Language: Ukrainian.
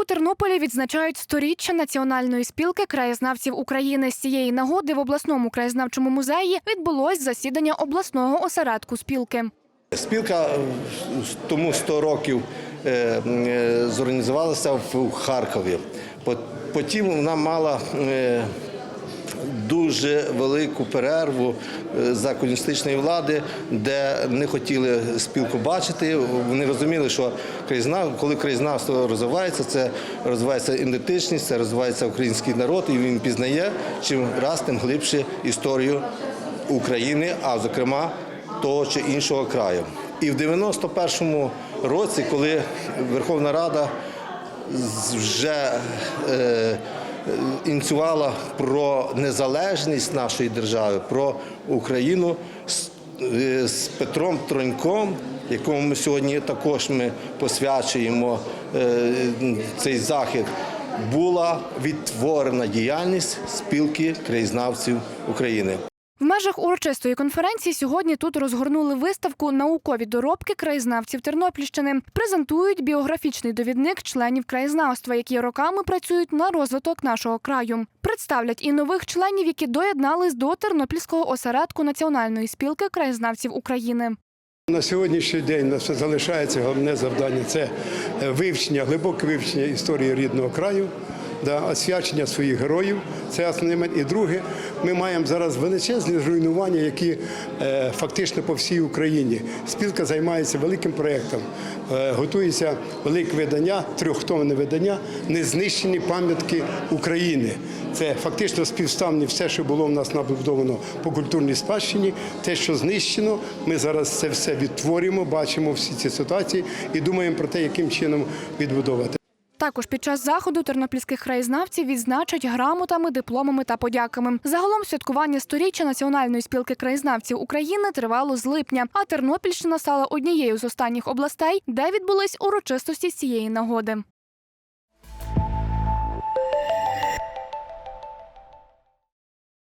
У Тернополі відзначають сторіччя національної спілки краєзнавців України. З цієї нагоди в обласному краєзнавчому музеї відбулось засідання обласного осередку спілки. Спілка е, тому 100 років е, е, зорганізувалася в Харкові. По- Потім вона мала дуже велику перерву е, за комуністичної влади, де не хотіли спілку бачити. Вони розуміли, що коли краєзнавство розвивається, це розвивається ідентичність, це розвивається український народ, і він пізнає чим раз тим глибше історію України, а зокрема того чи іншого краю. І в 91-му році, коли Верховна Рада вже е, ініціювала про незалежність нашої держави, про Україну з, е, з Петром Троньком, якому ми сьогодні також ми посвячуємо е, цей захід, була відтворена діяльність спілки краєзнавців України. В межах урочистої конференції сьогодні тут розгорнули виставку Наукові доробки краєзнавців Тернопільщини. Презентують біографічний довідник членів краєзнавства, які роками працюють на розвиток нашого краю. Представлять і нових членів, які доєднались до Тернопільського осередку Національної спілки краєзнавців України. На сьогоднішній день у нас залишається головне завдання це е, вивчення, глибоке вивчення історії рідного краю, да, освячення своїх героїв. Це основний момент. І друге, ми маємо зараз величезні руйнування, які е, фактично по всій Україні. Спілка займається великим проєктом. Е, готується велике видання, трьохтомне видання, незнищені пам'ятки України. Це фактично співставні все, що було в нас набудовано по культурній спадщині. Те, що знищено, ми зараз це все відтворюємо, бачимо всі ці ситуації і думаємо про те, яким чином відбудовувати. Також під час заходу тернопільських краєзнавців відзначать грамотами, дипломами та подяками. Загалом святкування сторіччя Національної спілки краєзнавців України тривало з липня, а Тернопільщина стала однією з останніх областей, де відбулись урочистості з цієї нагоди.